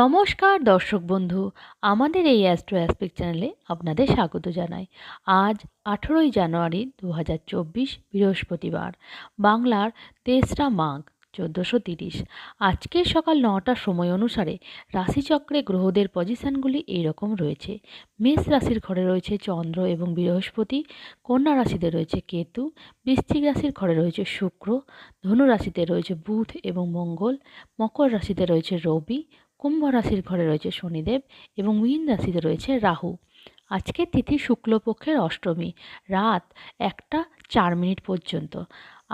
নমস্কার দর্শক বন্ধু, আমাদের এই অ্যাস্ট্রো অ্যাসপেক্ট চ্যানেলে আপনাদের স্বাগত জানাই। আজ আঠেরোই জানুয়ারি দু হাজার চব্বিশ বৃহস্পতিবার, বাংলার তেসরা মাঘ, চোদ্দোশো তিরিশ। আজকের সকাল নটার সময় অনুসারে রাশিচক্রে গ্রহদের পজিশনগুলি এইরকম রয়েছে। মেষ রাশির ঘরে রয়েছে চন্দ্র এবং বৃহস্পতি, কন্যা রাশিতে রয়েছে কেতু, বৃশ্চিক রাশির ঘরে রয়েছে শুক্র, ধনু রাশিতে রয়েছে বুধ এবং মঙ্গল, মকর রাশিতে রয়েছে রবি কুম্ভ রাশির ঘরে রয়েছে শনিদেব এবং মীন রাশিতে রয়েছে রাহু। আজকের তিথি শুক্লপক্ষের অষ্টমী, রাত একটা চার মিনিট পর্যন্ত।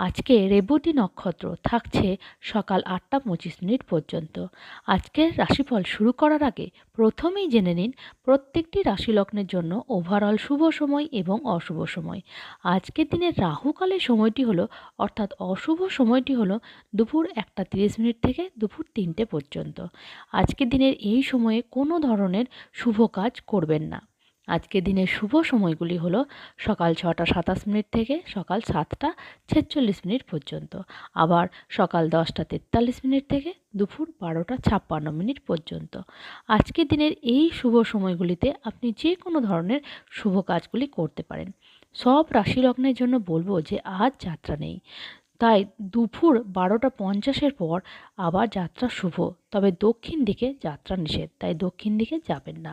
আজকে রেবতী নক্ষত্র থাকছে সকাল আটটা পঁচিশ মিনিট পর্যন্ত। আজকের রাশিফল শুরু করার আগে প্রথমেই জেনে নিন প্রত্যেকটি রাশি লগ্নের জন্য ওভারঅল শুভ সময় এবং অশুভ সময়। আজকের দিনের রাহুকালের সময়টি হলো, অর্থাৎ অশুভ সময়টি হলো দুপুর একটা তিরিশ মিনিট থেকে দুপুর তিনটে পর্যন্ত। আজকের দিনের এই সময়ে কোনো ধরনের শুভ কাজ করবেন না। আজকের দিনের শুভ সময়গুলি হলো সকাল ছটা সাতাশ মিনিট থেকে সকাল সাতটা ছেচল্লিশ মিনিট পর্যন্ত। আবার সকাল দশটা তেতাল্লিশ মিনিট থেকে দুপুর বারোটা ছাপ্পান্ন মিনিট পর্যন্ত। আজকের দিনের এই শুভ সময়গুলিতে আপনি যে কোনো ধরনের শুভ কাজগুলি করতে পারেন। সব রাশি লগ্নের জন্য বলব যে আজ যাত্রা নেই। তাই দুপুর বারোটা পঞ্চাশের পর আবার যাত্রা শুভ। তবে দক্ষিণ দিকে যাত্রা নিষেধ, তাই দক্ষিণ দিকে যাবেন না।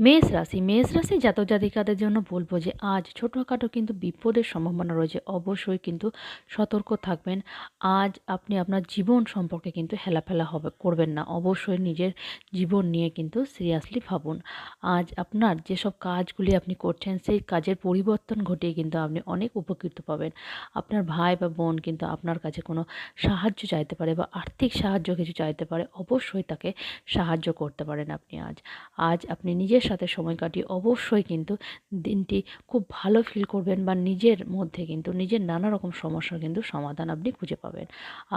মেষ রাশি মেষ রাশি জাতক জাতিকাদের জন্য বলব যে, আজ ছোটোখাটো কিন্তু বিপদের সম্ভাবনা রয়েছে। অবশ্যই কিন্তু সতর্ক থাকবেন। আজ আপনি আপনার জীবন সম্পর্কে কিন্তু হেলাফেলা হবে, করবেন না। অবশ্যই নিজের জীবন নিয়ে কিন্তু সিরিয়াসলি ভাবুন। আজ আপনার যেসব কাজগুলি আপনি করছেন, সেই কাজের পরিবর্তন ঘটিয়ে কিন্তু আপনি অনেক উপকৃত পাবেন। আপনার ভাই বা বোন কিন্তু আপনার কাছে কোনো সাহায্য চাইতে পারে বা আর্থিক সাহায্য কিছু চাইতে পারে, অবশ্যই তাকে সাহায্য করতে পারেন আপনি আজ। আজ আপনি নিজের সাথে সময় কাটিয়ে অবশ্যই কিন্তু দিনটি খুব ভালো ফিল করবেন বা নিজের মধ্যে কিন্তু নিজের নানা রকম সমস্যার কিন্তু সমাধান আপনি খুঁজে পাবেন।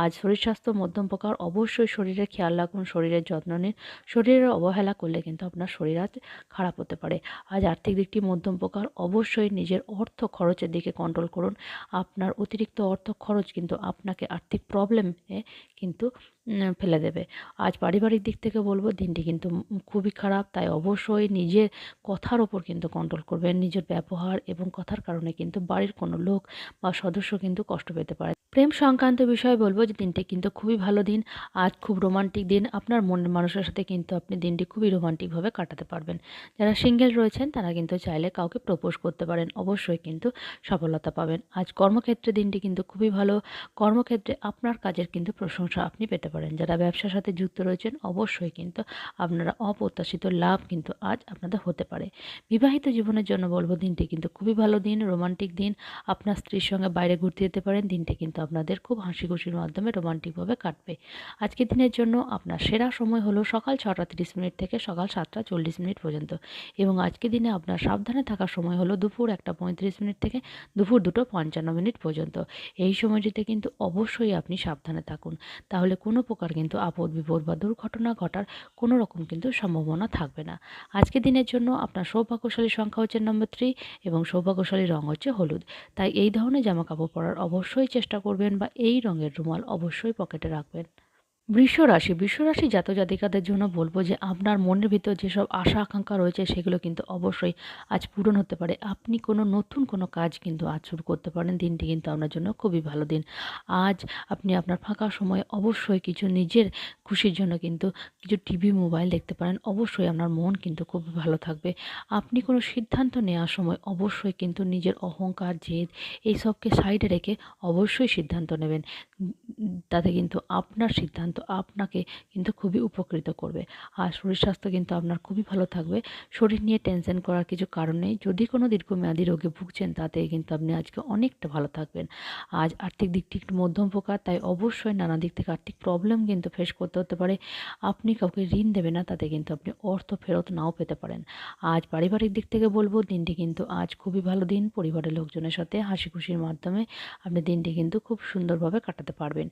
আজ শরীর স্বাস্থ্য মধ্যম প্রকার, অবশ্যই শরীরের খেয়াল রাখুন, শরীরের যত্ন নিন। শরীরের অবহেলা করলে কিন্তু আপনার শরীর আজ খারাপ হতে পারে। আজ আর্থিক দিকটি মধ্যম প্রকার, অবশ্যই নিজের অর্থ খরচের দিকে কন্ট্রোল করুন। আপনার অতিরিক্ত অর্থ খরচ কিন্তু আপনাকে আর্থিক প্রবলেমে কিন্তু ফেলে দেবে। আজ পারিবারিক দিক থেকে বলব, দিনটি কিন্তু খুবই খারাপ, তাই অবশ্যই নিজের কথার ওপর কিন্তু কন্ট্রোল করবেন, নিজের ব্যবহার এবং কথার কারণে কিন্তু বাড়ির কোনো লোক বা সদস্য কিন্তু কষ্ট পেতে পারে। প্রেম সংক্রান্ত বিষয়ে বলব যে দিনটি কিন্তু খুবই ভালো দিন, আজ খুব রোমান্টিক দিন। আপনার মনের মানুষের সাথে কিন্তু আপনি দিনটি খুবই রোমান্টিকভাবে কাটাতে পারবেন। যারা সিঙ্গেল রয়েছেন, তারা কিন্তু চাইলে কাউকে প্রপোজ করতে পারেন, অবশ্যই কিন্তু সফলতা পাবেন। আজ কর্মক্ষেত্রে দিনটি কিন্তু খুবই ভালো। কর্মক্ষেত্রে আপনার কাজের কিন্তু প্রশংসা আপনি পেতে পারেন। যারা ব্যবসার সাথে যুক্ত রয়েছেন, অবশ্যই কিন্তু আপনারা অপ্রত্যাশিত লাভ কিন্তু আজ আপনাদের হতে পারে। বিবাহিত জীবনের জন্য বলব দিনটি কিন্তু খুবই ভালো দিন, রোমান্টিক দিন। আপনার স্ত্রীর সঙ্গে বাইরে ঘুরতে যেতে পারেন, দিনটি কিন্তু আপনাদের খুব হাসি খুশির মাধ্যমে রোমান্টিকভাবে কাটবে। আজকের দিনের জন্য আপনার সেরা সময় হলো সকাল ছটা তিরিশ মিনিট থেকে সকাল সাতটা চল্লিশ মিনিট পর্যন্ত। এবং আজকের দিনে আপনার সাবধানে থাকার সময় হলো দুপুর একটা পঁয়ত্রিশ মিনিট থেকে দুপুর দুটো পঞ্চান্ন মিনিট পর্যন্ত। এই সময়টিতে কিন্তু অবশ্যই আপনি সাবধানে থাকুন। তাহলে কোনো প্রকার কিন্তু আপদ বিপদ বা দুর্ঘটনা ঘটার কোনো রকম কিন্তু সম্ভাবনা থাকবে না। আজকের দিনের জন্য আপনার সৌভাগ্যশালী সংখ্যা হচ্ছে নম্বর থ্রি এবং সৌভাগ্যশালী রঙ হচ্ছে হলুদ। তাই এই ধরনের জামা কাপড় পরার অবশ্যই চেষ্টা করবেন বা এই রঙের রুমাল অবশ্যই পকেটে রাখবেন। বৃষ রাশি বৃষ রাশি জাত জাতিকাদের জন্য বলব যে আপনার মনের ভিতর যেসব আশা, আকাঙ্ক্ষা রয়েছে সেগুলো কিন্তু অবশ্যই আজ পূরণ হতে পারে। আপনি কোনো নতুন কোনো কাজ কিন্তু আজ শুরু করতে পারেন। দিনটি কিন্তু আপনার জন্য খুবই ভালো দিন। আজ আপনি আপনার ফাঁকা সময়ে অবশ্যই কিছু নিজের খুশির জন্য কিন্তু কিছু টিভি, মোবাইল দেখতে পারেন। অবশ্যই আপনার মন কিন্তু খুব ভালো থাকবে। আপনি কোনো সিদ্ধান্ত নেওয়ার সময় অবশ্যই কিন্তু নিজের অহংকার, জেদ এইসবকে সাইডে রেখে অবশ্যই সিদ্ধান্ত নেবেন। তাতে কিন্তু আপনার সিদ্ধান্ত কিন্তু আপনাকে কিন্তু খুবই উপকৃত করবে। আর শরীর স্বাস্থ্য কিন্তু আপনার খুবই ভালো থাকবে। শরীর নিয়ে টেনশন করার কিছু কারণ নেই। যদি কোনো দীর্ঘমেয়াদী রোগে ভুগছেন, তাতে কিন্তু আপনি আজকে অনেকটা ভালো থাকবেন। আজ আর্থিক দিকটি একটু মধ্যম প্রকার তাই অবশ্যই নানা দিক থেকে আর্থিক প্রবলেম কিন্তু ফেস করতে হতে পারে। আপনি কাউকে ঋণ দেবেন না, তাতে কিন্তু আপনি অর্থ ফেরত নাও পেতে পারেন। আজ পারিবারিক দিক থেকে বলব, দিনটি কিন্তু আজ খুবই ভালো দিন। পরিবারের লোকজনের সাথে হাসি খুশির মাধ্যমে আপনি দিনটি কিন্তু খুব সুন্দরভাবে কাটাতে পারবেন।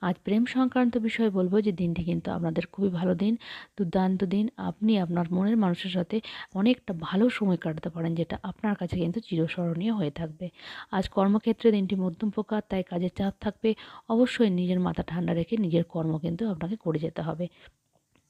আজ প্রেম সংক্রান্ত বিষয়ে বলব যে দিনটি কিন্তু আপনাদের খুবই ভালো দিন, দুর্দান্ত দিন। আপনি আপনার মনের মানুষের সাথে অনেকটা ভালো সময় কাটাতে পারেন, যেটা আপনার কাছে কিন্তু চিরস্মরণীয় হয়ে থাকবে। আজ কর্মক্ষেত্রে দিনটি মধ্যম প্রকার তাই কাজের চাপ থাকবে। অবশ্যই নিজের মাথা ঠান্ডা রেখে নিজের কর্ম কিন্তু আপনাকে করে যেতে হবে।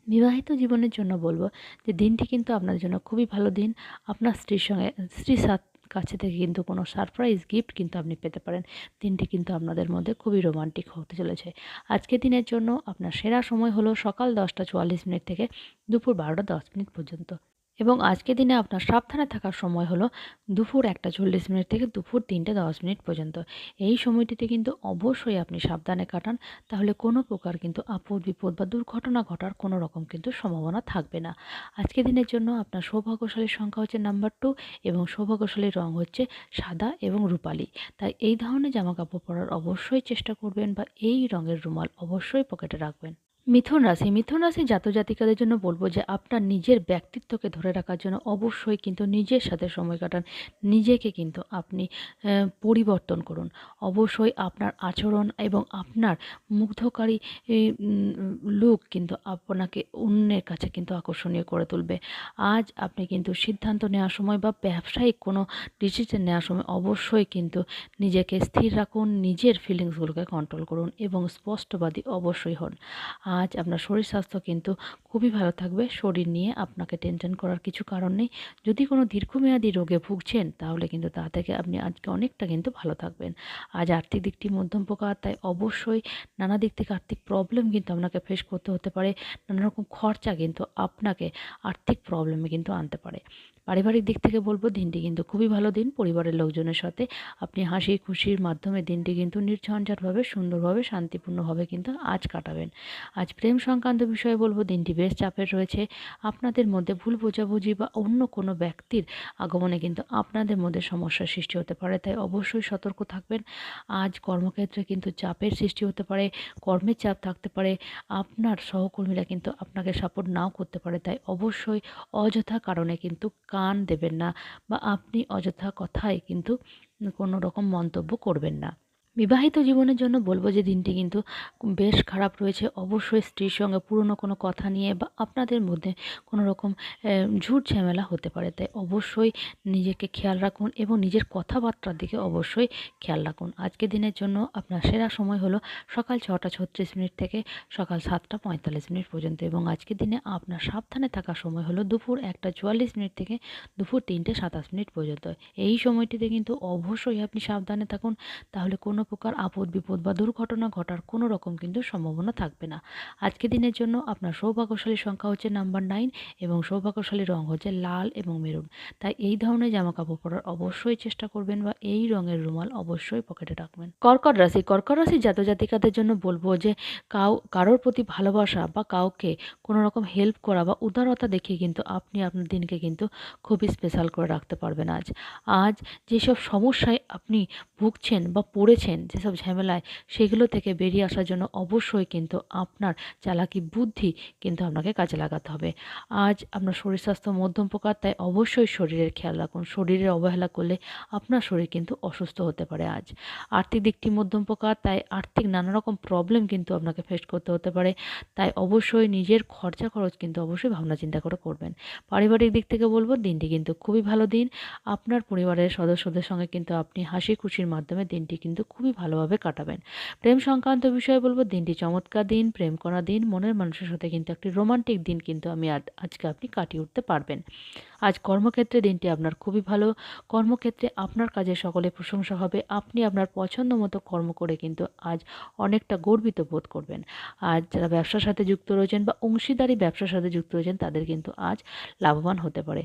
বিবাহিত জীবনের জন্য বলব যে দিনটি কিন্তু আপনার জন্য খুবই ভালো দিন। আপনার স্ত্রীর সঙ্গে, স্ত্রীর সাথ কাছে থেকে কিন্তু কোনো সারপ্রাইজ গিফট কিন্তু আপনি পেতে পারেন। দিনটি কিন্তু আপনাদের মধ্যে খুবই রোমান্টিক হতে চলেছে। আজকের দিনের জন্য আপনার সেরা সময় হলো সকাল দশটা চুয়াল্লিশ মিনিট থেকে দুপুর বারোটা দশ মিনিট পর্যন্ত। এবং আজকের দিনে আপনার সাবধানে থাকার সময় হলো দুপুর একটা চল্লিশ মিনিট থেকে দুপুর তিনটে দশ মিনিট পর্যন্ত। এই সময়টিতে কিন্তু অবশ্যই আপনি সাবধানে কাটান, তাহলে কোনো প্রকার কিন্তু আপদ বিপদ বা দুর্ঘটনা ঘটার কোনো রকম কিন্তু সম্ভাবনা থাকবে না। আজকের দিনের জন্য আপনার সৌভাগ্যশালীর সংখ্যা হচ্ছে নাম্বার টু এবং সৌভাগ্যশালীর রং হচ্ছে সাদা এবং রূপালি। তাই এই ধরনের জামা কাপড় পরার অবশ্যই চেষ্টা করবেন বা এই রঙের রুমাল অবশ্যই পকেটে রাখবেন। মিথুন রাশি মিথুন রাশি জাত জাতিকাদের জন্য বলব যে, আপনার নিজের ব্যক্তিত্বকে ধরে রাখার জন্য অবশ্যই কিন্তু নিজের সাথে সময় কাটান। নিজেকে কিন্তু আপনি পরিবর্তন করুন। অবশ্যই আপনার আচরণ এবং আপনার মুগ্ধকারী লুক কিন্তু আপনাকে অন্যের কাছে কিন্তু আকর্ষণীয় করে তুলবে। আজ আপনি কিন্তু সিদ্ধান্ত নেওয়ার সময় বা ব্যবসায়িক কোনো ডিসিশন নেওয়ার সময় অবশ্যই কিন্তু নিজেকে স্থির রাখুন, নিজের ফিলিংসগুলোকে কন্ট্রোল করুন এবং স্পষ্টবাদী অবশ্যই হন। আজ আপনার শরীর স্বাস্থ্য কিন্তু খুবই ভালো থাকবে। শরীর নিয়ে আপনাকে টেনশন করার কিছু কারণ নেই। যদি কোনো দীর্ঘমেয়াদী রোগে ভুগছেন, তাহলে কিন্তু তা থেকে আপনি আজকে অনেকটা কিন্তু ভালো থাকবেন। আজ আর্থিক দিকটি মধ্যম প্রকার তাই অবশ্যই নানা দিক থেকে আর্থিক প্রবলেম কিন্তু আপনাকে ফেস করতে হতে পারে। নানা রকম খরচা কিন্তু আপনাকে আর্থিক প্রবলেমে কিন্তু আনতে পারে। পারিবারিক দিক থেকে বলব, দিনটি কিন্তু খুবই ভালো দিন। পরিবারের লোকজনের সাথে আপনি হাসি খুশির মাধ্যমে দিনটি কিন্তু নির্ঝঞ্ঝাটভাবে, সুন্দরভাবে, শান্তিপূর্ণভাবে কিন্তু আজ কাটাবেন। আজ প্রেম সংক্রান্ত বিষয়ে বলব, দিনটি বেশ চাপের রয়েছে। আপনাদের মধ্যে ভুল বোঝাবুঝি বা অন্য কোনো ব্যক্তির আগমনে কিন্তু আপনাদের মধ্যে সমস্যার সৃষ্টি হতে পারে, তাই অবশ্যই সতর্ক থাকবেন। আজ কর্মক্ষেত্রে কিন্তু চাপের সৃষ্টি হতে পারে, কর্মের চাপ থাকতে পারে, আপনার সহকর্মীরা কিন্তু আপনাকে সাপোর্ট নাও করতে পারে, তাই অবশ্যই অযথা কারণে কিন্তু কান দেবেন না বা আপনি অযথা কথায় কিন্তু কোনো রকম মন্তব্য করবেন না। বিবাহিত জীবনের জন্য বলব যে দিনটি কিন্তু বেশ খারাপ রয়েছে। অবশ্যই স্ত্রীর সঙ্গে পুরনো কোনো কথা নিয়ে বা আপনাদের মধ্যে কোনো রকম ঝুট ঝামেলা হতে পারে। তাই অবশ্যই নিজেকে খেয়াল রাখুন এবং নিজের কথাবার্তার দিকে অবশ্যই খেয়াল রাখুন। আজকের দিনের জন্য আপনার সেরা সময় হলো সকাল ছটা ছত্রিশ মিনিট থেকে সকাল সাতটা পঁয়তাল্লিশ মিনিট পর্যন্ত এবং আজকের দিনে আপনার সাবধানে থাকার সময় হলো দুপুর একটা চুয়াল্লিশ মিনিট থেকে দুপুর তিনটে সাতাশ মিনিট পর্যন্ত। এই সময়টিতে কিন্তু অবশ্যই আপনি সাবধানে থাকুন। তাহলে কোনো কোনো প্রকার আপদ, বিপদ বা দুর্ঘটনা ঘটার কোনো রকম কিন্তু সম্ভাবনা থাকবে না। আজকে দিনের জন্য আপনার সৌভাগ্যশালী সংখ্যা হচ্ছে নাম্বার নাইন এবং সৌভাগ্যশালী রং হচ্ছে লাল এবং মেরুন। তাই এই ধরনের জামা কাপড় পরার অবশ্যই চেষ্টা করবেন বা এই রঙের রুমাল অবশ্যই পকেটে রাখবেন। কর্কট রাশি কর্কট রাশি জাতজাতিকাদের জন্য বলব যে কাউ, কারোর প্রতি ভালোবাসা বা কাউকে কোনো রকম হেল্প করা বা উদারতা দেখিয়ে কিন্তু আপনি আপনার দিনকে কিন্তু খুবই স্পেশাল করে রাখতে পারবেন আজ। আজ যেসব সমস্যায় আপনি ভুগছেন বা পড়েছেন আছেন যেসব ঝামেলায় সেগুলো থেকে বেরিয়ে আসার জন্য অবশ্যই কিন্তু আপনার চালাকি বুদ্ধি কিন্তু আপনাকে কাজে লাগাতে হবে। আজ আপনার শরীর স্বাস্থ্য মধ্যম প্রকার তাই অবশ্যই শরীরের খেয়াল রাখুন। শরীরের অবহেলা করলে আপনার শরীর কিন্তু অসুস্থ হতে পারে আজ। আর্থিক দিকটি মধ্যম প্রকার তাই আর্থিক নানা রকম প্রবলেম কিন্তু আপনাকে ফেস করতে হতে পারে। তাই অবশ্যই নিজের খরচা খরচ কিন্তু অবশ্যই ভাবনা চিন্তা করে করবেন। পারিবারিক দিক থেকে বলব, দিনটি কিন্তু খুবই ভালো দিন। আপনার পরিবারের সদস্যদের সঙ্গে কিন্তু আপনি হাসি খুশির মাধ্যমে দিনটি কিন্তু খুব খুবই ভালোভাবে কাটাবেন। প্রেম সংক্রান্ত বিষয়ে বলব, দিনটি চমৎকার দিন, প্রেম করা দিন, মনের মানুষের সাথে কিন্তু একটি রোমান্টিক দিন কিন্তু আমি আজকে আপনি কাটিয়ে উঠতে পারবেন। আজ কর্মক্ষেত্রে দিনটি আপনার খুবই ভালো। কর্মক্ষেত্রে আপনার কাজে সকলে প্রশংসা হবে। আপনি আপনার পছন্দ মতো কর্ম করে কিন্তু আজ অনেকটা গর্বিত বোধ করবেন। আজ যারা ব্যবসার সাথে যুক্ত রয়েছেন বা অংশীদারি ব্যবসার সাথে যুক্ত রয়েছেন, তাদের কিন্তু আজ লাভবান হতে পারে।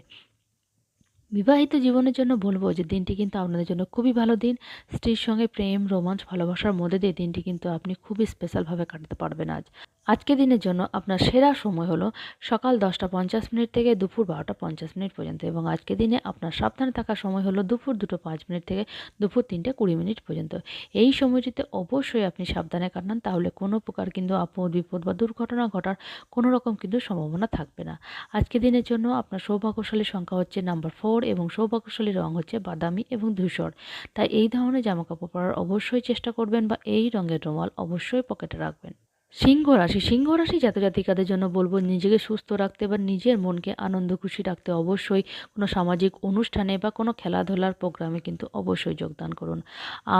বিবাহিত জীবনের জন্য বলব যে দিনটি কিন্তু আপনাদের জন্য খুবই ভালো দিন। স্ত্রীর সঙ্গে প্রেম, রোমাঞ্চ, ভালোবাসার মধ্যে দিয়ে দিনটি কিন্তু আপনি খুবই স্পেশালভাবে কাটাতে পারবেন আজ। আজকে দিনের জন্য আপনার সেরা সময় হলো সকাল দশটা পঞ্চাশ মিনিট থেকে দুপুর বারোটা পঞ্চাশ মিনিট পর্যন্ত এবং আজকে দিনে আপনার সাবধানে থাকার সময় হলো দুপুর দুটো পাঁচ মিনিট থেকে দুপুর তিনটে কুড়ি মিনিট পর্যন্ত। এই সময়টিতে অবশ্যই আপনি সাবধানে কাটান, তাহলে কোনো প্রকার কিন্তু আপদ বিপদ বা দুর্ঘটনা ঘটার কোনো রকম কিন্তু সম্ভাবনা থাকবে না। আজকে দিনের জন্য আপনার সৌভাগ্যশালী সংখ্যা হচ্ছে নাম্বার ফোর এবং সৌভাগ্যশালী রং হচ্ছে বাদামি এবং ধূসর। তাই এই ধরনের জামাকাপড় পরার অবশ্যই চেষ্টা করবেন বা এই রঙের রুমাল অবশ্যই পকেটে রাখবেন। সিংহ রাশি সিংহ রাশি জাতজাতিকাদের জন্য বলব নিজেকে সুস্থ রাখতে বা নিজের মনকে আনন্দ খুশি রাখতে অবশ্যই কোনো সামাজিক অনুষ্ঠানে বা কোনো খেলাধুলার প্রোগ্রামে কিন্তু অবশ্যই যোগদান করুন।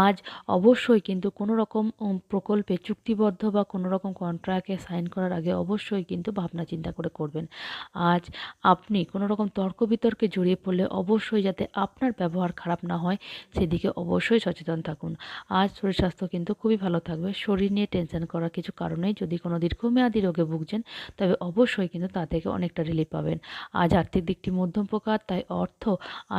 আজ অবশ্যই কিন্তু কোনো রকম প্রকল্পে চুক্তিবদ্ধ বা কোনো রকম কন্ট্রাক্টে সাইন করার আগে অবশ্যই কিন্তু ভাবনা চিন্তা করে করবেন। আজ আপনি কোনো রকম তর্ক বিতর্কে জড়িয়ে পড়লে অবশ্যই যাতে আপনার ব্যবহার খারাপ না হয়, সেদিকে অবশ্যই সচেতন থাকুন। আজ শরীর স্বাস্থ্য কিন্তু খুবই ভালো থাকবে। শরীর নিয়ে টেনশন করার কিছু কারণ নেই যদি কোনো দীর্ঘমেয়াদী রোগে ভুগছেন, তবে অবশ্যই কিন্তু তা থেকে অনেকটা রিলিফ পাবেন। আজ আর্থিক দিকটি মধ্যম প্রকার, তাই অর্থ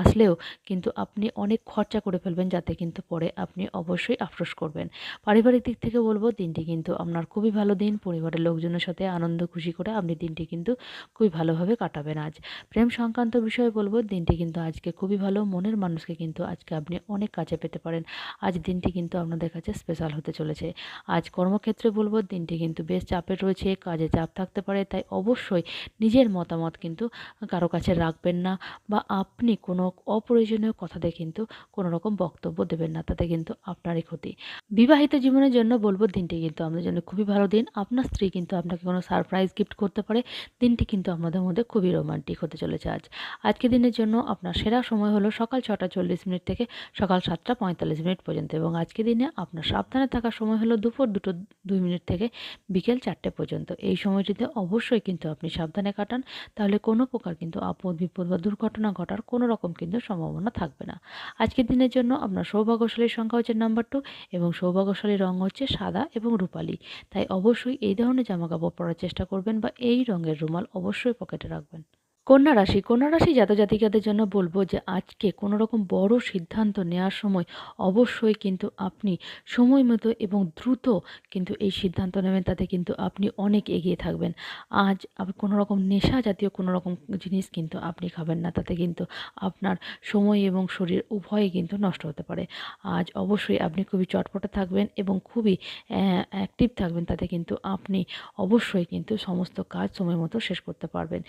আসলেও কিন্তু আপনি অনেক খরচা করে ফেলবেন, যাতে কিন্তু পরে আপনি অবশ্যই আফসোস করবেন। পারিবারিক দিক থেকে বলব, দিনটি কিন্তু আপনার খুবই ভালো দিন। পরিবারের লোকজনের সাথে আনন্দ, খুশি করে আপনি দিনটি কিন্তু খুবই ভালোভাবে কাটাবেন আজ। প্রেম সংক্রান্ত বিষয়ে বলব, দিনটি কিন্তু আজকে খুবই ভালো। মনের মানুষকে কিন্তু আজকে আপনি অনেক কাছে পেতে পারেন। আজ দিনটি কিন্তু আপনাদের কাছে স্পেশাল হতে চলেছে। আজ কর্মক্ষেত্রে বলব, দিনটি কিন্তু বেশ চাপে রয়েছে, কাজে চাপ থাকতে পারে, তাই অবশ্যই নিজের মতামত কিন্তু কারও কাছে রাখবেন না বা আপনি কোনো অপ্রয়োজনীয় কথাতে কিন্তু কোনো রকম বক্তব্য দেবেন না, তাতে কিন্তু আপনারই ক্ষতি। বিবাহিত জীবনের জন্য বলব, দিনটি কিন্তু আমাদের জন্য খুবই ভালো দিন। আপনার স্ত্রী কিন্তু আপনাকে কোনো সারপ্রাইজ গিফট করতে পারে, দিনটি কিন্তু আপনাদের মধ্যে খুবই রোমান্টিক হতে চলেছে আজ। আজকে দিনের জন্য আপনার সেরা সময় হলো সকাল ছটা চল্লিশ মিনিট থেকে সকাল সাতটা পঁয়তাল্লিশ মিনিট পর্যন্ত এবং আজকে দিনে আপনার সাবধানে থাকার সময় হলো দুপুর দুটো দুই মিনিট থেকে বিকেল চারটে পর্যন্ত। এই সময়টিতে অবশ্যই কিন্তু আপনি সাবধানে কাটান, তাহলে কোনো প্রকার কিন্তু আপদ বিপদ বা দুর্ঘটনা ঘটার কোনো রকম কিন্তু সম্ভাবনা থাকবে না। আজকের দিনের জন্য আপনার সৌভাগ্যশালীর সংখ্যা হচ্ছে নাম্বার টু এবং সৌভাগ্যশালীর রঙ হচ্ছে সাদা এবং রূপালি। তাই অবশ্যই এই ধরনের জামাকাপড় পরার চেষ্টা করবেন বা এই রঙের রুমাল অবশ্যই পকেটে রাখবেন। কন্যা রাশি কন্যা রাশি জাতজাতিকাদের জন্য বলব যে আজকে কোনো রকম বড় সিদ্ধান্ত নেওয়ার সময় অবশ্যই কিন্তু আপনি সময় মতো এবং দ্রুত কিন্তু এই সিদ্ধান্ত নেবেন, তাতে কিন্তু আপনি অনেক এগিয়ে থাকবেন। আজ কোনো রকম নেশা জাতীয় কোনো রকম জিনিস কিন্তু আপনি খাবেন না, তাতে কিন্তু আপনার সময় এবং শরীর উভয়ই কিন্তু নষ্ট হতে পারে। আজ অবশ্যই আপনি খুবই চটপটে থাকবেন এবং খুবই অ্যাক্টিভ থাকবেন, তাতে কিন্তু আপনি অবশ্যই কিন্তু সমস্ত কাজ সময় মতো শেষ করতে পারবেন।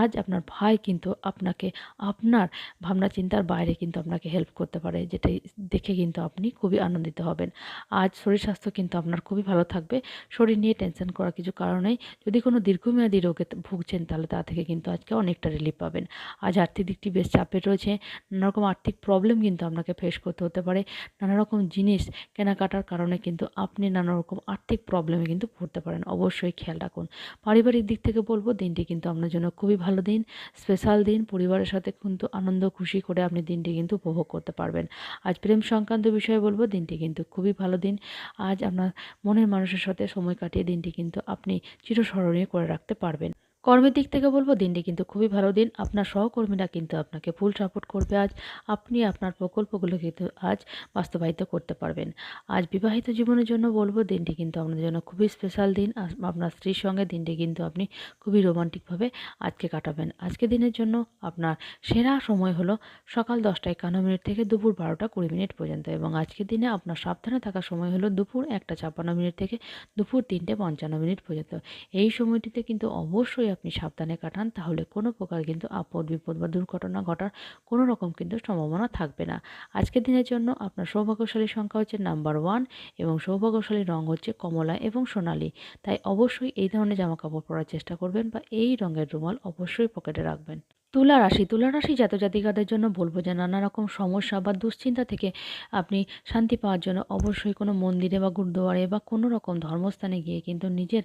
আজ আপনার ভাই কিন্তু আপনাকে, আপনার ভাবনা চিন্তার বাইরে কিন্তু আপনাকে হেল্প করতে পারে, যেটা দেখে কিন্তু আপনি খুবই আনন্দিত হবেন। আজ শরীর স্বাস্থ্য কিন্তু আপনার খুবই ভালো থাকবে। শরীর নিয়ে টেনশন করার কিছু কারণেই যদি কোনো দীর্ঘমেয়াদী রোগে ভুগছেন, তাহলে তা থেকে কিন্তু আজকে অনেকটা রিলিফ পাবেন। আজ আর্থিক দিকটি বেশ চাপে রয়েছে। নানারকম আর্থিক প্রবলেম কিন্তু আপনাকে ফেস করতে হতে পারে। নানারকম জিনিস কেনাকাটার কারণে কিন্তু আপনি নানারকম আর্থিক প্রবলেমে কিন্তু পড়তে পারেন। অবশ্যই খেয়াল রাখুন। পারিবারিক দিক থেকে বলব, দিনটি কিন্তু আপনার জন্য খুবই ভালো দিন। স্পেশাল দিন, পরিবারের সাথে কিন্তু আনন্দ, খুশি করে আপনি দিনটি কিন্তু উপভোগ করতে পারবেন। আজ প্রেম সংক্রান্ত বিষয়ে বলব, দিনটি কিন্তু খুবই ভালো দিন। আজ আপনার মনের মানুষের সাথে সময় কাটিয়ে দিনটি কিন্তু আপনি চিরস্মরণীয় করে রাখতে পারবেন। কর্মের দিক থেকে বলব, দিনটি কিন্তু খুবই ভালো দিন। আপনার সহকর্মীরা কিন্তু আপনাকে ফুল সাপোর্ট করবে আজ। আপনি আপনার প্রকল্পগুলো কিন্তু আজ বাস্তবায়িত করতে পারবেন। আজ বিবাহিত জীবনের জন্য বলব, দিনটি কিন্তু আপনাদের জন্য খুবই স্পেশাল দিন। আপনার স্ত্রীর সঙ্গে দিনটি কিন্তু আপনি খুবই রোমান্টিকভাবে আজকে কাটাবেন। আজকে দিনের জন্য আপনার সেরা সময় হলো সকাল দশটা একান্ন মিনিট থেকে দুপুর বারোটা কুড়ি মিনিট পর্যন্ত এবং আজকের দিনে আপনার সাবধানে থাকার সময় হলো দুপুর একটা ছাপ্পান্ন মিনিট থেকে দুপুর তিনটে পঞ্চান্ন মিনিট পর্যন্ত। এই সময়টিতে কিন্তু অবশ্যই আপনি সাবধানে কাটান, তাহলে কোনো প্রকার কিন্তু আপদ বিপদ বা দুর্ঘটনা ঘটার কোনো রকম কিন্তু সম্ভাবনা থাকবে না। আজকের দিনের জন্য আপনার সৌভাগ্যশালী সংখ্যা হচ্ছে নাম্বার ওয়ান এবং সৌভাগ্যশালী রঙ হচ্ছে কমলা এবং সোনালি। তাই অবশ্যই এই ধরনের জামাকাপড় পরার চেষ্টা করবেন বা এই রঙের রুমাল অবশ্যই পকেটে রাখবেন। তুলা রাশি তুলা রাশি জাত জাতিকাদের জন্য বলব যে নানা রকম সমস্যা বা দুশ্চিন্তা থেকে আপনি শান্তি পাওয়ার জন্য অবশ্যই কোনো মন্দিরে বা গুরুদুয়ারে বা কোনো রকম ধর্মস্থানে গিয়ে কিন্তু নিজের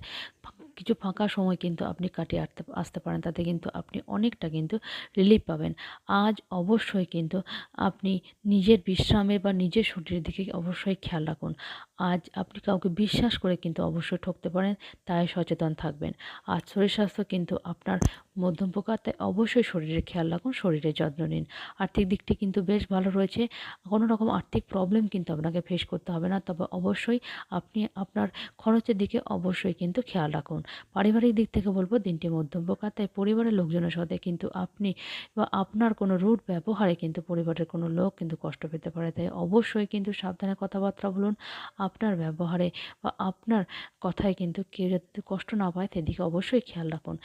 কিছু ফাঁকা সময় কিন্তু আপনি কাটিয়ে আসতে আসতে পারেন। তাতে কিন্তু আপনি অনেকটা কিন্তু রিলিফ পাবেন। আজ অবশ্যই কিন্তু আপনি নিজের বিশ্রামে বা নিজের শরীরের দিকে অবশ্যই খেয়াল রাখুন। আজ আপনি কাউকে বিশ্বাস করে কিন্তু অবশ্যই ঠকতে পারেন, তাই সচেতন থাকবেন। আর শরীর স্বাস্থ্য কিন্তু আপনার মধ্যম প্রকার তাই অবশ্যই শরীরের খেয়াল রাখুন, শরীরের যত্ন নিন। আর্থিক দিকটি কিন্তু বেশ ভালো রয়েছে। কোনো রকম আর্থিক প্রবলেম কিন্তু আপনাকে ফেস করতে হবে না, তবে অবশ্যই আপনি আপনার খরচের দিকে অবশ্যই কিন্তু খেয়াল রাখুন। পারিবারিক দিক থেকে বলব, দিনটি মধ্যম প্রকার তাই পরিবারের লোকজনের সাথে কিন্তু আপনি বা আপনার কোনো রুট ব্যবহারে কিন্তু পরিবারের কোনো লোক কিন্তু কষ্ট পেতে পারে। তাই অবশ্যই কিন্তু সাবধানে কথাবার্তা বলুন, আপনার ব্যবহারে বা আপনার কথায় কিন্তু কেউ যাতে কষ্ট না পায়, সেদিকে অবশ্যই খেয়াল রাখুন।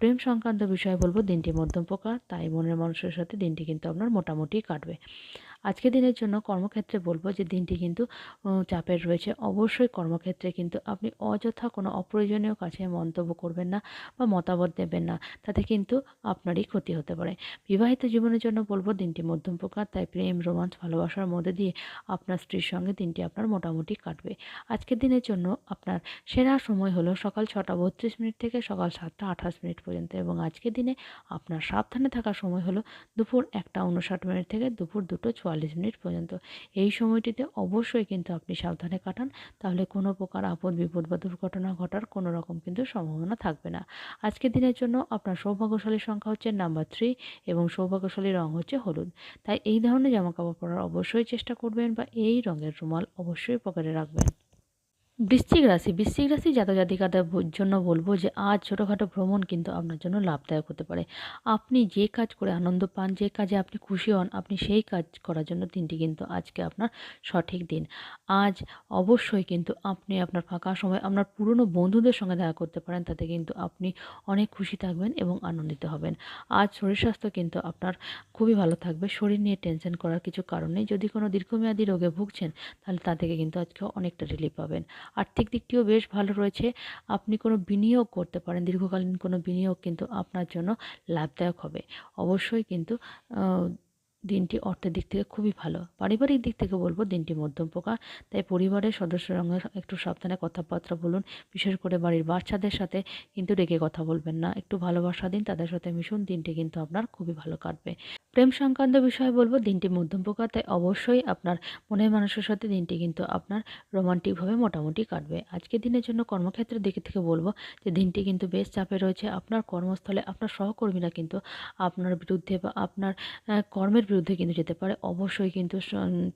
প্রেম সংক্রান্ত বিষয়ে বলব, দিনটি মধ্যম প্রকার তাই মনের মানুষের সাথে দিনটি কিন্তু আপনার মোটামুটি কাটবে। আজকে দিনের জন্য কর্মক্ষেত্রে বলব যে দিনটি কিন্তু চাপের রয়েছে। অবশ্যই কর্মক্ষেত্রে কিন্তু আপনি অযথা কোনো অপ্রয়োজনীয় কাছে মন্তব্য করবেন না বা মতামত দেবেন না। তাতে কিন্তু আপনারই ক্ষতি হতে পারে। বিবাহিত জীবনের জন্য বলব দিনটি মধ্যম প্রকার, তাই প্রেম, রোমান্স, ভালোবাসার মধ্যে দিয়ে আপনার স্ত্রীর সঙ্গে দিনটি আপনার মোটামুটি কাটবে। আজকের দিনের জন্য আপনার সেরা সময় হলো সকাল ছটা বত্রিশ মিনিট থেকে সকাল সাতটা আঠাশ মিনিট পর্যন্ত এবং আজকের দিনে আপনার সাবধানে থাকার সময় হলো দুপুর একটা উনষাট মিনিট থেকে দুপুর দুটো চুয়াল্লিশ মিনিট পর্যন্ত। এই সময়টিতে অবশ্যই কিন্তু আপনি সাবধানে কাটান, তাহলে কোনো প্রকার আপদ বিপদ বা দুর্ঘটনা ঘটার কোনো রকম কিন্তু সম্ভাবনা থাকবে না। আজকের দিনের জন্য আপনার সৌভাগ্যশালী সংখ্যা হচ্ছে নাম্বার থ্রি এবং সৌভাগ্যশালী রং হচ্ছে হলুদ। তাই এই ধরনের জামাকাপড় পরার অবশ্যই চেষ্টা করবেন বা এই রঙের রুমাল অবশ্যই পকেটে রাখবেন। বৃশ্চিক রাশি বৃশ্চিক রাশি জাতক জাতিকাদের জন্য বলব যে, আজ ছোটোখাটো ভ্রমণ কিন্তু আপনার জন্য লাভদায়ক হতে পারে। আপনি যে কাজ করে আনন্দ পান, যে কাজে আপনি খুশি হন, আপনি সেই কাজ করার জন্য দিনটি কিন্তু আজকে আপনার সঠিক দিন। আজ অবশ্যই কিন্তু আপনি আপনার ফাঁকা সময়, আপনার পুরনো বন্ধুদের সঙ্গে দেখা করতে পারেন, তাতে কিন্তু আপনি অনেক খুশি থাকবেন এবং আনন্দিত হবেন। আজ শরীর স্বাস্থ্য কিন্তু আপনার খুবই ভালো থাকবে, শরীর নিয়ে টেনশন করার কিছু কারণ নেই। যদি কোনো দীর্ঘমেয়াদী রোগে ভুগছেন, তাহলে তা থেকে কিন্তু আজকে অনেকটা রিলিফ পাবেন। আর্থিক দিকটিও বেশ ভালো রয়েছে। আপনি কোনো বিনিয়োগ করতে পারেন, দীর্ঘকালীন কোনো বিনিয়োগ কিন্তু আপনার জন্য লাভদায়ক হবে। অবশ্যই কিন্তু দিনটি অর্থের দিক থেকে খুবই ভালো। পারিবারিক দিক থেকে বলব দিনটি মধ্যম প্রকার। তাই পরিবারের সদস্যের সঙ্গে একটু সাবধানে কথাবার্তা বলুন। বিশেষ করে বাড়ির বাচ্চাদের সাথে কিন্তু রেগে কথা বলবেন না। একটু ভালোবাসা দিন, তাদের সাথে মিশুন। দিনটি কিন্তু আপনার খুবই ভালো কাটবে। প্রেম সংক্রান্ত বিষয়ে বলব দিনটি মধ্যম প্রকার। তাই অবশ্যই আপনার মনের মানুষের সাথে দিনটি কিন্তু আপনার রোমান্টিকভাবে মোটামুটি কাটবে। আজকের দিনের জন্য কর্মক্ষেত্রের দিক থেকে বলব যে দিনটি কিন্তু বেশ চাপে রয়েছে। আপনার কর্মস্থলে আপনার সহকর্মীরা কিন্তু আপনার বিরুদ্ধে বা আপনার কর্মের কিন্তু যেতে পারে। অবশ্যই কিন্তু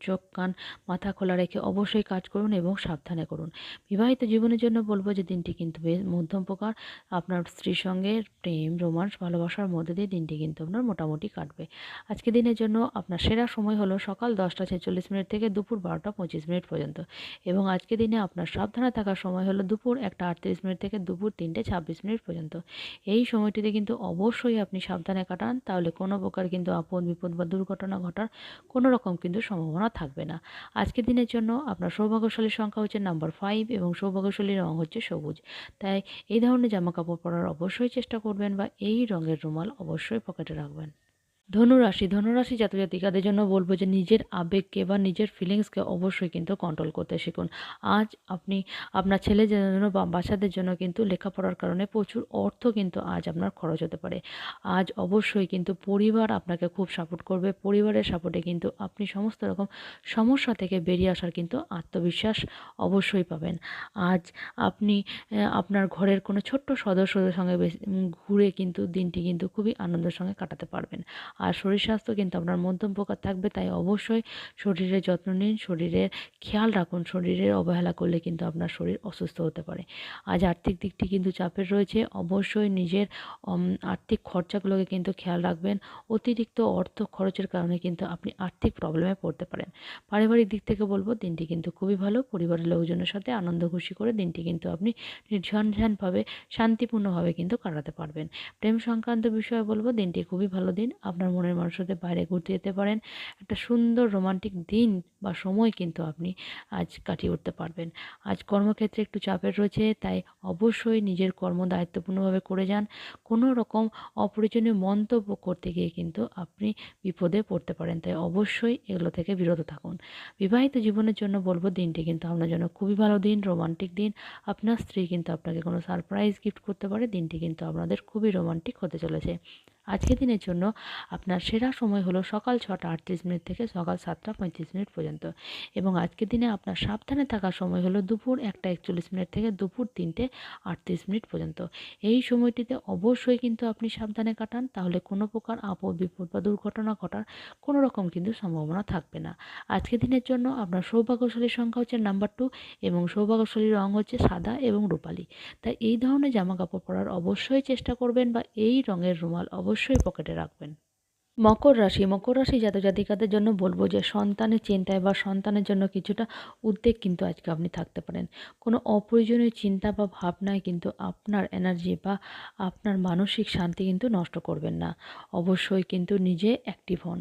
চোখ, কান, মাথা খোলা রেখে অবশ্যই কাজ করুন এবং সাবধানে করুন। বিবাহিত জীবনের জন্য বলব যে দিনটি কিন্তু মধ্যম প্রকার। আপনার স্ত্রীর সঙ্গে প্রেম, রোমান্স, ভালোবাসার মধ্যে দিয়ে দিনটি কিন্তু আপনার মোটামুটি কাটবে। আজকে দিনের জন্য আপনার সেরা সময় হলো সকাল দশটা ছেচল্লিশ মিনিট থেকে দুপুর বারোটা পঁচিশ মিনিট পর্যন্ত। এবং আজকে দিনে আপনার সাবধানে থাকার সময় হলো দুপুর একটা আটত্রিশ মিনিট থেকে দুপুর তিনটে ছাব্বিশ মিনিট পর্যন্ত। এই সময়টিতে কিন্তু অবশ্যই আপনি সাবধানে কাটান, তাহলে কোনো প্রকার কিন্তু আপদ বিপদ বা দুর্ঘটনা ঘটার কোনো রকম কিন্তু সম্ভাবনা থাকবে না। আজকের দিনের জন্য আপনার সৌভাগ্যশালীর সংখ্যা হচ্ছে নাম্বার ফাইভ এবং সৌভাগ্যশালীর রং হচ্ছে সবুজ। তাই এই ধরনের জামা কাপড় পরার অবশ্যই চেষ্টা করবেন বা এই রঙের রুমাল অবশ্যই পকেটে রাখবেন। ধনুরাশি ধনুরাশি জাতজাতিকাদের জন্য বলব যে নিজের আবেগকে বা নিজের ফিলিংসকে অবশ্যই কিন্তু কন্ট্রোল করতে শিখুন। আজ আপনি, আপনার ছেলেদের জন্য বা বাচ্চাদের জন্য কিন্তু লেখাপড়ার কারণে প্রচুর অর্থ কিন্তু আজ আপনার খরচ হতে পারে। আজ অবশ্যই কিন্তু পরিবার আপনাকে খুব সাপোর্ট করবে। পরিবারের সাপোর্টে কিন্তু আপনি সমস্ত রকম সমস্যা থেকে বেরিয়ে আসার কিন্তু আত্মবিশ্বাস অবশ্যই পাবেন। আজ আপনি আপনার ঘরের কোনো ছোট্ট সদস্যদের সঙ্গে ঘুরে কিন্তু দিনটি কিন্তু খুবই আনন্দের সঙ্গে কাটাতে পারবেন। আর শরীর স্বাস্থ্য কিন্তু আপনার মধ্যম প্রকার থাকবে, তাই অবশ্যই শরীরের যত্ন নিন, শরীরের খেয়াল রাখুন, শরীরের অবহেলা করলে কিন্তু আপনার শরীর অসুস্থ হতে পারে। আজ আর্থিক দিকটি কিন্তু চাপের রয়েছে, অবশ্যই নিজের আর্থিক খরচাগুলোকে কিন্তু খেয়াল রাখবেন, অতিরিক্ত অর্থ খরচের কারণে কিন্তু আপনি আর্থিক প্রবলেমে পড়তে পারেন। পারিবারিক দিক থেকে বলব, দিনটি কিন্তু খুবই ভালো, পরিবারের লোকজনের সাথে আনন্দ খুশি করে দিনটি কিন্তু আপনি নির্ঝঞ্ঝানভাবে শান্তিপূর্ণভাবে কিন্তু কাটাতে পারবেন। প্রেম সংক্রান্ত বিষয়ে বলব, দিনটি খুবই ভালো দিন, আপনার মনের মানুষের বাইরে ঘুরতে যেতে পারেন। একটা সুন্দর রোমান্টিক দিন বা সময় কিন্তু আপনি আজ কাটিয়ে উঠতে পারবেন। আজ কর্মক্ষেত্রে একটু চাপের রয়েছে, তাই অবশ্যই নিজের কর্ম দায়িত্বপূর্ণভাবে করে যান। কোনো রকম অপ্রয়োজনীয় মন্তব্য করতে গিয়ে কিন্তু আপনি বিপদে পড়তে পারেন, তাই অবশ্যই এগুলো থেকে বিরত থাকুন। বিবাহিত জীবনের জন্য বলব, দিনটি কিন্তু আপনার জন্য খুবই ভালো দিন, রোমান্টিক দিন। আপনার স্ত্রী কিন্তু আপনাকে কোনো সারপ্রাইজ গিফট করতে পারে, দিনটি কিন্তু আপনাদের খুবই রোমান্টিক হতে চলেছে। আজকের দিনের জন্য আপনার সেরা সময় হলো সকাল ছটা আটত্রিশ মিনিট থেকে সকাল সাতটা পঁয়ত্রিশ মিনিট পর্যন্ত। এবং আজকের দিনে আপনার সাবধানে থাকার সময় হলো দুপুর একটা একচল্লিশ মিনিট থেকে দুপুর তিনটে আটত্রিশ মিনিট পর্যন্ত। এই সময়টিতে অবশ্যই কিন্তু আপনি সাবধানে কাটান, তাহলে কোনো প্রকার আপদ বিপদ বা দুর্ঘটনা ঘটার কোনো রকম কিন্তু সম্ভাবনা থাকবে না। আজকের দিনের জন্য আপনার সৌভাগ্যশালীর সংখ্যা হচ্ছে নাম্বার টু এবং সৌভাগ্যশালীর রং হচ্ছে সাদা এবং রূপালি। তাই এই ধরনের জামা কাপড় পরার অবশ্যই চেষ্টা করবেন বা এই রঙের রুমাল অবশ্যই পকেটে রাখবেন। মকর রাশি মকর রাশি জাতক জাতিকাদের জন্য বলব যে সন্তানের চিন্তায় বা সন্তানের জন্য কিছুটা উদ্বেগ কিন্তু আজকে আপনি থাকতে পারেন। কোনো অপ্রয়োজনীয় চিন্তা বা ভাবনায় কিন্তু আপনার এনার্জি বা আপনার মানসিক শান্তি কিন্তু নষ্ট করবেন না। অবশ্যই কিন্তু নিজে অ্যাক্টিভ হন।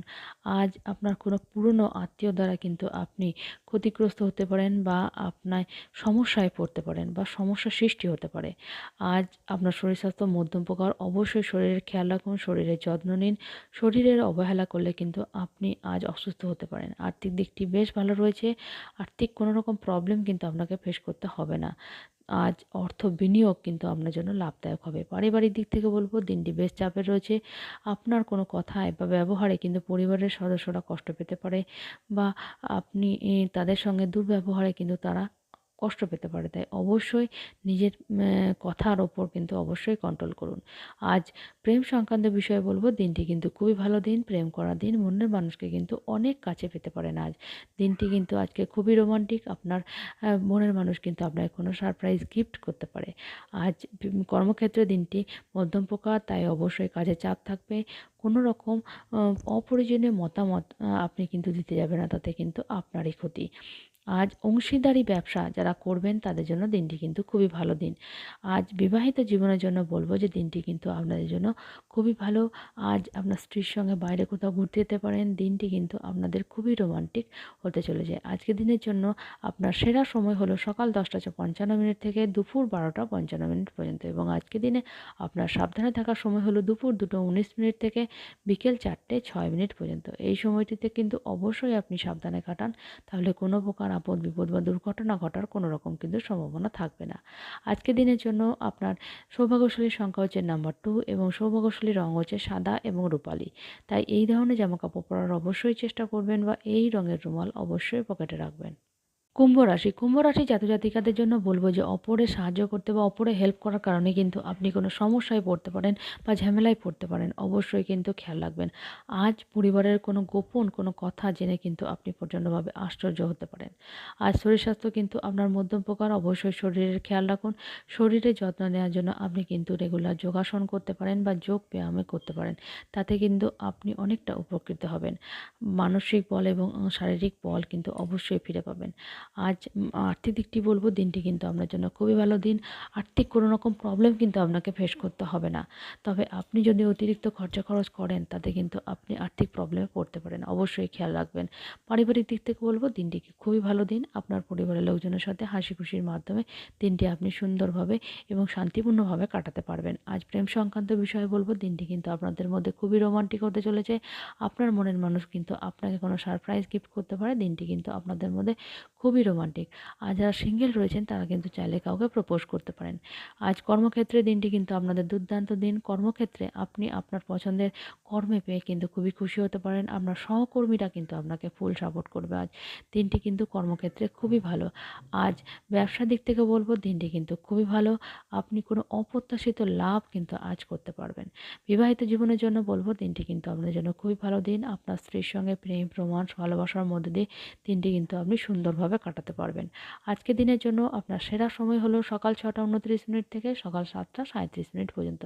আজ আপনার কোনো পুরনো আত্মীয় দ্বারা কিন্তু আপনি ক্ষতিগ্রস্ত হতে পারেন বা আপনার সমস্যায় পড়তে পারেন বা সমস্যার সৃষ্টি হতে পারে। আজ আপনার শরীর স্বাস্থ্য মধ্যম প্রকার। অবশ্যই শরীরের খেয়াল রাখুন, শরীরের যত্ন নিন শরীরের অবহেলা করলে কিন্তু আপনি আজ অসুস্থ হতে পারেন। আর্থিক দিকটি বেশ ভালো রয়েছে। আর্থিক কোনো রকম প্রবলেম কিন্তু আপনাকে ফেস করতে হবে না। আজ অর্থ বিনিয়োগ কিন্তু আপনার জন্য লাভদায়ক হবে। পারিবারিক দিক থেকে বলব, দিনটি বেশ চাপের রয়েছে। আপনার কোনো কথায় বা ব্যবহারে কিন্তু পরিবারের সদস্যরা কষ্ট পেতে পারে বা আপনি তাদের সঙ্গে দুর্ব্যবহারে কিন্তু তারা কষ্ট পেতে পারে, তাই অবশ্যই নিজের কথার ওপর কিন্তু অবশ্যই কন্ট্রোল করুন। আজ প্রেম সংক্রান্ত বিষয়ে বলব, দিনটি কিন্তু খুবই ভালো দিন, প্রেম করা দিন, মনের মানুষকে কিন্তু অনেক কাছে পেতে পারেন আজ। দিনটি কিন্তু আজকে খুবই রোমান্টিক আপনার মনের মানুষ কিন্তু আপনাকে কোনো সারপ্রাইজ গিফট করতে পারে। আজ কর্মক্ষেত্রে দিনটি মধ্যম প্রকার, তাই অবশ্যই কাজে চাপ থাকবে। কোনো রকম অপ্রয়োজনীয় মতামত আপনি কিন্তু দিতে যাবেন না, তাতে কিন্তু আপনারই ক্ষতি। আজ অংশীদারি ব্যবসা যারা করবেন তাদের জন্য দিনটি কিন্তু খুবই ভালো দিন। আজ বিবাহিত জীবনের জন্য বলব যে দিনটি কিন্তু আপনাদের জন্য খুবই ভালো। আজ আপনার স্ত্রীর সঙ্গে বাইরে কোথাও ঘুরতে যেতে পারেন, দিনটি কিন্তু আপনাদের খুবই রোমান্টিক হতে চলেছে। আজকের দিনের জন্য আপনার সেরা সময় হলো সকাল দশটা পঞ্চান্ন মিনিট থেকে দুপুর বারোটা পঞ্চান্ন মিনিট পর্যন্ত এবং আজকের দিনে আপনার সাবধানে থাকার সময় হলো দুপুর দুটো উনিশ মিনিট থেকে বিকেল চারটে ছয় মিনিট পর্যন্ত। এই সময়টিতে কিন্তু অবশ্যই আপনি সাবধানে কাটান, তাহলে কোনো প্রকার আপদ বিপদ বা দুর্ঘটনা ঘটার কোনো রকম কিন্তু সম্ভাবনা থাকবে না। আজকের দিনের জন্য আপনার সৌভাগ্যশালী সংখ্যা হচ্ছে নাম্বার টু এবং সৌভাগ্যশালীর রঙ হচ্ছে সাদা এবং রূপালি। তাই এই ধরনের জামা কাপড় পরার অবশ্যই চেষ্টা করবেন বা এই রঙের রুমাল অবশ্যই পকেটে রাখবেন। কুম্ভ রাশি। কুম্ভ রাশি জাতজাতিকাদের জন্য বলব যে, অপরে সাহায্য করতে বা অপরে হেল্প করার কারণে কিন্তু আপনি কোনো সমস্যায় পড়তে পারেন বা ঝামেলায় পড়তে পারেন। অবশ্যই কিন্তু খেয়াল রাখবেন। আজ পরিবারের কোনো গোপন কোনো কথা জেনে কিন্তু আপনি প্রচণ্ডভাবে আশ্চর্য হতে পারেন। আজ শরীর স্বাস্থ্য কিন্তু আপনার মধ্যম প্রকার। অবশ্যই শরীরের খেয়াল রাখুন। শরীরের যত্ন নেওয়ার জন্য আপনি কিন্তু রেগুলার যোগাসন করতে পারেন বা যোগ ব্যায়ামে করতে পারেন। তাতে কিন্তু আপনি অনেকটা উপকৃত হবেন। মানসিক বল এবং শারীরিক বল কিন্তু অবশ্যই ফিরে পাবেন। আজ আর্থিক দিকটি বলব দিনটি কিন্তু আপনার জন্য খুবই ভালো দিন। আর্থিক কোনো রকম প্রবলেম কিন্তু আপনাকে ফেস করতে হবে না। তবে আপনি যদি অতিরিক্ত খরচা খরচ করেন, তাতে কিন্তু আপনি আর্থিক প্রবলেমে পড়তে পারেন। অবশ্যই খেয়াল রাখবেন। পারিবারিক দিক থেকে বলব দিনটি খুবই ভালো দিন। আপনার পরিবারের লোকজনের সাথে হাসি খুশির মাধ্যমে দিনটি আপনি সুন্দরভাবে এবং শান্তিপূর্ণভাবে কাটাতে পারবেন। আজ প্রেম সংক্রান্ত বিষয়ে বলব দিনটি কিন্তু আপনাদের মধ্যে খুবই রোমান্টিক হতে চলেছে। আপনার মনের মানুষ কিন্তু আপনাকে কোনো সারপ্রাইজ গিফট করতে পারে। দিনটি কিন্তু আপনাদের মধ্যে খুবই রোমান্টিক আর যারা সিঙ্গেল রয়েছেন, তারা কিন্তু চাইলে কাউকে প্রপোজ করতে পারেন। আজ কর্মক্ষেত্রে দিনটি কিন্তু আপনাদের দুর্দান্ত দিন। কর্মক্ষেত্রে আপনি আপনার পছন্দের কর্মে পেয়ে কিন্তু খুবই খুশি হতে পারেন। আপনার সহকর্মীরা কিন্তু আপনাকে ফুল সাপোর্ট করবে আজ। দিনটি কিন্তু কর্মক্ষেত্রে খুবই ভালো। আজ ব্যবসা দিক থেকে বলব, দিনটি কিন্তু খুবই ভালো। আপনি কোনো অপ্রত্যাশিত লাভ কিন্তু আজ করতে পারবেন। বিবাহিত জীবনের জন্য বলব, দিনটি কিন্তু আপনাদের জন্য খুবই ভালো দিন। আপনার স্ত্রীর সঙ্গে প্রেম প্রমাণ ভালোবাসার মধ্যে দিয়ে দিনটি কিন্তু আপনি সুন্দরভাবে কাটাতে পারবেন। আজকে দিনের জন্য আপনার সেরা সময় হলো সকাল ছটা উনত্রিশ মিনিট থেকে সকাল সাতটা সাঁত্রিশ মিনিট পর্যন্ত।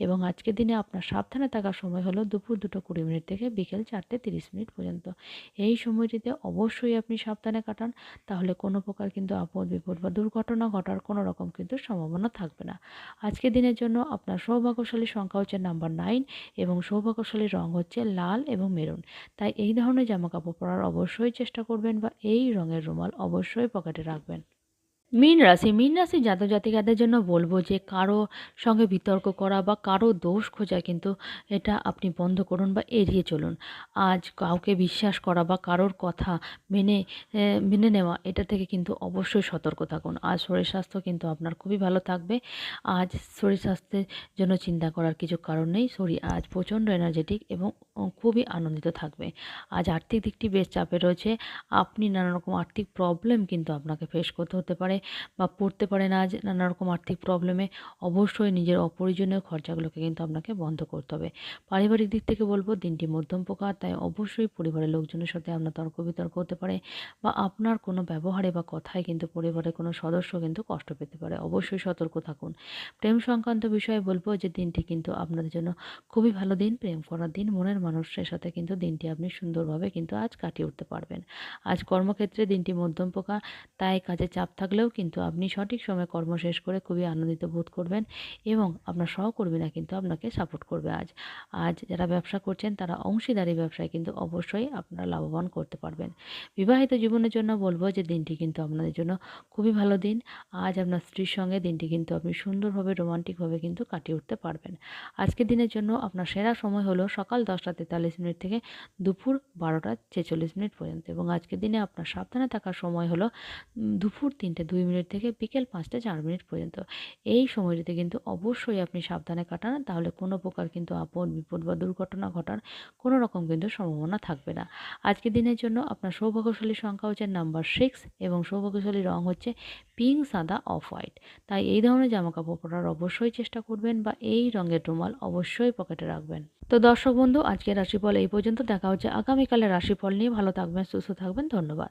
এবং আজকের দিনে আপনার সাবধানে থাকার সময় হলো দুপুর দুটো কুড়ি মিনিট থেকে বিকেল চারটে তিরিশ মিনিট পর্যন্ত। এই সময়টিতে অবশ্যই আপনি সাবধানে কাটান, তাহলে কোনো প্রকার কিন্তু আপদ বিপদ বা দুর্ঘটনা ঘটার কোনো রকম কিন্তু সম্ভাবনা থাকবে না। আজকের দিনের জন্য আপনার সৌভাগ্যশালী সংখ্যা হচ্ছে নাম্বার নাইন এবং সৌভাগ্যশালী রং হচ্ছে লাল এবং মেরুন। তাই এই ধরনের জামা কাপড় পরার অবশ্যই চেষ্টা করবেন বা এই রঙের রুমাল অবশ্যই পকেটে রাখবেন। মীন রাশি মীন রাশি জাতক জাতিকাদের জন্য বলব যে, কারও সঙ্গে বিতর্ক করা বা কারও দোষ খোঁজা কিন্তু এটা আপনি বন্ধ করুন বা এড়িয়ে চলুন। আজ কাউকে বিশ্বাস করা বা কারোর কথা মেনে মেনে নেওয়া এটা থেকে কিন্তু অবশ্যই সতর্ক থাকুন। আজ শরীর স্বাস্থ্য কিন্তু আপনার খুবই ভালো থাকবে। আজ শরীর স্বাস্থ্যের জন্য চিন্তা করার কিছু কারণ নেই। শরীর আজ প্রচণ্ড এনার্জেটিক এবং খুবই আনন্দিত থাকবে। আজ আর্থিক দিকটি বেশ চাপে রয়েছে। আপনি নানা রকম আর্থিক প্রবলেম কিন্তু আপনাকে ফেস করতে হতে পারে। বা পড়তে পারেন আজ নানা রকম আর্থিক প্রবলেমে অবশ্যই নিজের অপ্রয়োজনীয় খরচাগুলোকে কিন্তু আপনাকে বন্ধ করতে হবে। পারিবারিক দিক থেকে বলব, দিনটি মধ্যম প্রকার তাই অবশ্যই পরিবারের লোকজনের সাথে আপনার তর্ক বিতর্ক হতে পারে বা আপনার কোনো ব্যবহারে বা কথায় কিন্তু পরিবারের কোনো সদস্য কিন্তু কষ্ট পেতে পারে। অবশ্যই সতর্ক থাকুন। প্রেম সংক্রান্ত বিষয়ে বলব যে, দিনটি কিন্তু আপনাদের জন্য খুবই ভালো দিন। প্রেম করার দিন মনের মানুষের সাথে কিন্তু দিনটি আপনি সুন্দরভাবে কিন্তু আজ কাটিয়ে উঠতে পারবেন। আজ কর্মক্ষেত্রে দিনটি মধ্যম প্রকার তাই কাজে চাপ থাকলেও কিন্তু আপনি সঠিক সময়ে কর্ম শেষ করে খুবই আনন্দিত বোধ করবেন এবং আপনার সহকর্মীরা কিন্তু আপনাকে সাপোর্ট করবে আজ। আজ যারা ব্যবসা করছেন, তারা অংশীদারি ব্যবসায় কিন্তু অবশ্যই আপনারা লাভবান করতে পারবেন। বিবাহিত জীবনের জন্য বলব যে, দিনটি কিন্তু আপনাদের জন্য খুবই ভালো দিন। আজ আপনার স্ত্রীর সঙ্গে দিনটি কিন্তু আপনি সুন্দরভাবে, রোমান্টিকভাবে কিন্তু কাটিয়ে উঠতে পারবেন। আজকের দিনের জন্য আপনার সেরা সময় হলো সকাল দশটা তেতাল্লিশ মিনিট থেকে দুপুর বারোটা ছেচল্লিশ মিনিট পর্যন্ত এবং আজকের দিনে আপনার সাবধানে থাকার সময় হলো দুপুর তিনটে দুই মিনিট থেকে বিকেল পাঁচটা চার মিনিট পর্যন্ত। এই সময়টিতে কিন্তু অবশ্যই আপনি সাবধানে কাটান, তাহলে কোনো প্রকার কিন্তু আপদ বিপদ বা দুর্ঘটনা ঘটার কোনো রকম কিন্তু সম্ভাবনা থাকবে না। আজকের দিনের জন্য আপনার সৌভাগ্যশালী সংখ্যা হচ্ছে নাম্বার সিক্স এবং সৌভাগ্যশালী রং হচ্ছে পিঙ্ক সাদা অফ হোয়াইট তাই এই ধরনের জামা কাপড় পরার অবশ্যই চেষ্টা করবেন বা এই রঙের রুমাল অবশ্যই পকেটে রাখবেন। তো দর্শক বন্ধু, আজকের রাশিফল এই পর্যন্ত। দেখা হচ্ছে আগামীকালের রাশিফল নিয়ে। ভালো থাকবেন, সুস্থ থাকবেন। ধন্যবাদ।